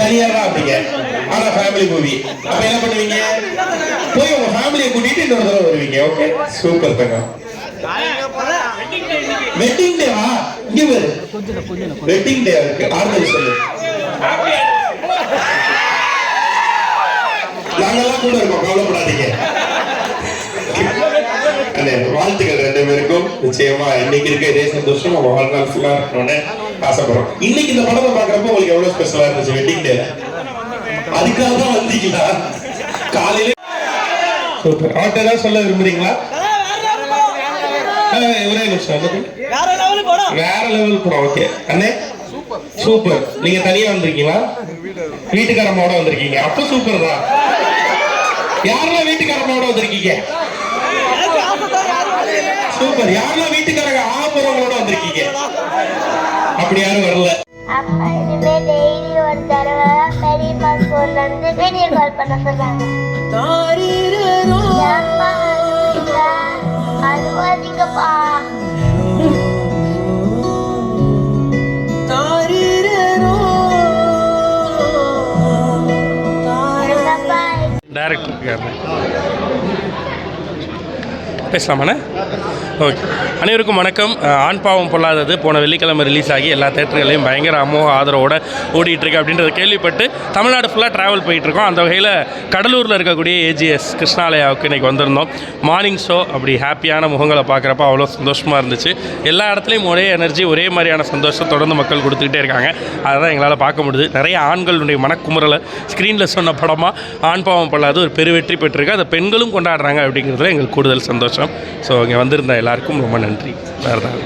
தனியா தான் இருப்பீங்க ஆனா ஃபேமிலி மூவி அப்ப என்ன பண்ணுவீங்க? போய் உங்க ஃபேமிலியை கூட்டிட்டு இன்னொரு தடவை வருவீங்க. ஓகே சூப்பர் தங்கம் வெட்டிங் டேவா இங்க வெட்டிங் டே இருக்கு. ஆறுதல் சொல்லு. நாங்கெல்லாம் கூட இருக்கோம். கவலைப்படாதீங்க. வாழ்த்துக்கள் ரெண்டு பேருக்கும். நிச்சயமா இன்னைக்கு இருக்க இதே சந்தோஷம். நம்ம வாழ்நாள் ஃபுல்லா இருக்கணும்னு. ஆசைப்படுறோம் இன்னைக்கு இந்த படத்தை பாக்குறப்போ உங்களுக்கு எவ்வளவு ஸ்பெஷலா இருந்துச்சு வெட்டிங் டே அதுக்காக தான் வந்தீங்களா? காலையில சூப்பர் அவர்கிட்ட ஏதாவது சொல்ல விரும்புறீங்களா? ஒரே நிமிஷம்? வேற லெவல் படம் ஓகே அண்ணே? சூப்பர் நீங்க தனியா வந்திருக்கீங்களா? வீட்டுக்காரமோட வந்திருக்கீங்க. அப்ப சூப்பர் தான். யாரெல்லாம் வீட்டுக்காரமோட வந்திருக்கீங்க? சூப்பர். யாரெல்லாம் வீட்டுக்காரங்க ஆபரங்களோட வந்திருக்கீங்க? அப்படி யாரும் வரல. அப்பா இனிமே டெய்லி ஒரு தடவை பெரியம்மா ஃபோன்ல இருந்து வீடியோ கால் பண்ண சொல்றாங்க ஏப்பா அழுகுறீங்க? அழுவாதீங்கப்பா. என்னப்பா டைரக்டர் இருக்காரு பேசலாமாண்ணே ஓகே அனைவருக்கும் வணக்கம். ஆண் பாவம் பொல்லாதது போன வெள்ளிக்கிழமை ரிலீஸ் ஆகி எல்லா தேட்டர்களையும் பயங்கர அமோக ஆதரவோட ஓடிட்டுருக்கு அப்படின்றத கேள்விப்பட்டு தமிழ்நாடு ஃபுல்லாக ட்ராவல் போயிட்டுருக்கோம் அந்த வகையில் கடலூரில் இருக்கக்கூடிய ஏஜிஎஸ் கிருஷ்ணாலயாவுக்கு இன்றைக்கி வந்திருந்தோம். மார்னிங் ஷோ அப்படி ஹாப்பியான முகங்களை பார்க்குறப்ப அவ்வளோ சந்தோஷமாக இருந்துச்சு. எல்லா இடத்துலையும் ஒரே எனர்ஜி ஒரே மாதிரியான சந்தோஷம் தொடர்ந்து மக்கள் கொடுத்துக்கிட்டே இருக்காங்க. அதை எங்களால் பார்க்க முடியுது. நிறைய ஆண்களுடைய மனக்குமுறலை ஸ்க்ரீனில் சொன்ன படமாக ஆண் பாவம் பொல்லாது ஒரு பெருவெற்றி பெற்றிருக்கு. அதை பெண்களும் கொண்டாடுறாங்க அப்படிங்கிறதுல எங்களுக்கு கூடுதல் சந்தோஷம். ஸோ இங்கே வந்திருந்த எல்லாருக்கும் ரொம்ப நன்றி. வேறு தான்